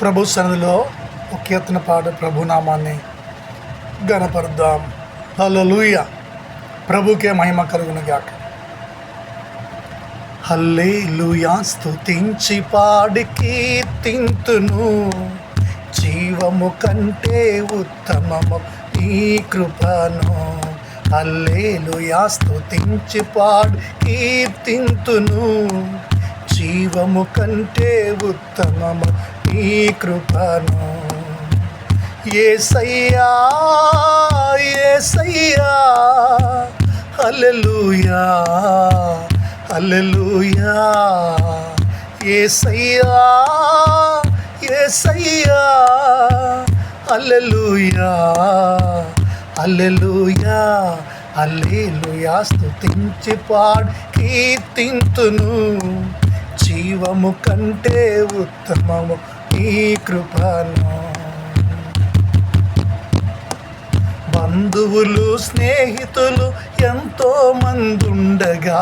ప్రభు సన్నిధిలో ఒక కీర్తన పాట ప్రభునామాన్ని గణపరుద్దాం హల్లెలూయ. ప్రభుకే మహిమ కలుగునుగాక హల్లెలూయా. స్తుతించి పాడి కీర్తింతును. జీవము కంటే ఉత్తమము ఈ కృపను. హల్లెలూయా. స్తుతించి పాడి కీర్తింతును. జీవము కంటే ఉత్తమము నీ కృపను. ఏసయ్యా ఏసయ్యా హల్లెలూయా హల్లెలూయా. ఏసయ్యా ఏసయ్యా హల్లెలూయా హల్లెలూయా. హల్లెలూయా స్తుతించి పాడి కీర్తింతును. జీవము కంటే ఉత్తమము ఈ కృపను. బంధువులు స్నేహితులు ఎంతో మందుండగా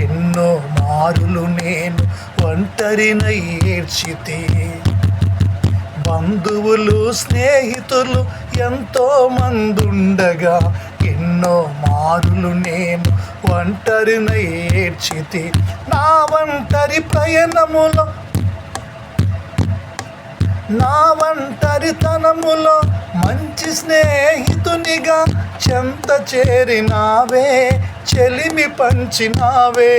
ఎన్నో మారులు నేను ఒంటరినై ఏడ్చితే. బంధువులు స్నేహితులు ఎంతో మందుండగా ఎన్నో మారులు నేను ఒంటరినై నా ఒంటరి ప్రయాణములో నా ఒంటరితనములో మంచి స్నేహితునిగా చెంత చేరినావే చెలిమి పంచినావే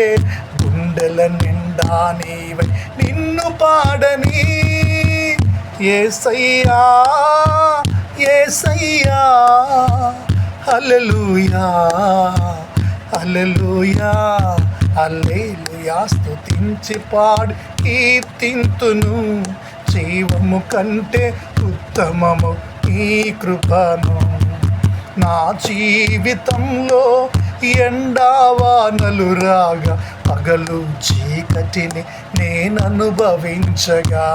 గుండెల నిండా నీవై నిన్ను పాడనీ. Yesayya Yesayya hallelujah hallelujah hallelujah స్తుతించి పాడి కీర్తింతును జీవము కంటే ఉత్తమము ఈ కృపను. నా జీవితంలో ఎండావానలు రాగా పగలు చీకటిని నేను అనుభవించగా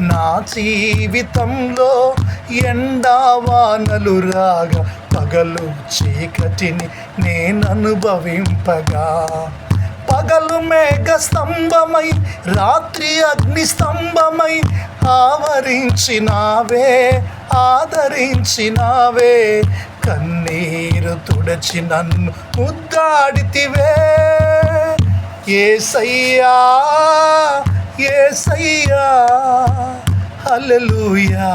నా జీవితంలో ఎండావానలు రాగా పగలు చీకటిని నేను అనుభవింపగా పగలు మేఘ స్తంభమై రాత్రి అగ్ని స్తంభమై ఆవరించినావే ఆదరించినావే. కన్నీరు తుడచి నన్ను ముద్దాడితివే. ఏసయ్యా ఏసయ్యా హల్లెలూయా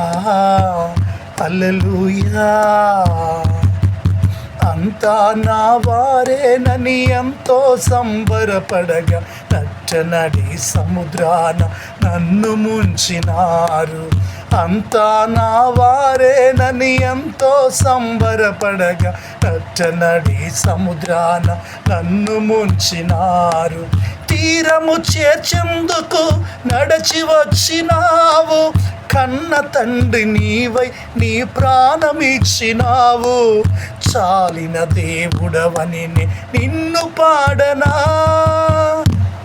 హల్లెలూయా అంతా నా వారేనని ఎంతో సంబరపడగా నచ్చనడి సముద్రాన నన్ను ముంచినారు. అంతా నా వారేనని ఎంతో సంబరపడగా నచ్చనడి సముద్రాన నన్ను ముంచినారు. తీరము చేర్చెందుకు నడచి వచ్చినావు. కన్న తండ్రి నీవై నీ ప్రాణమిచ్చినావు. చాలిన దేవుడవని నిన్ను పాడనా.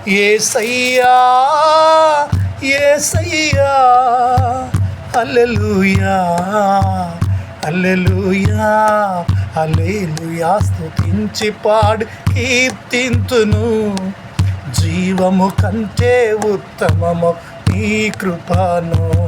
Yesayya Yesayya hallelujah hallelujah hallelujah స్తుతించి పాడు కీర్తింతును. జీవము కంటే ఉత్తమము నీ కృపను.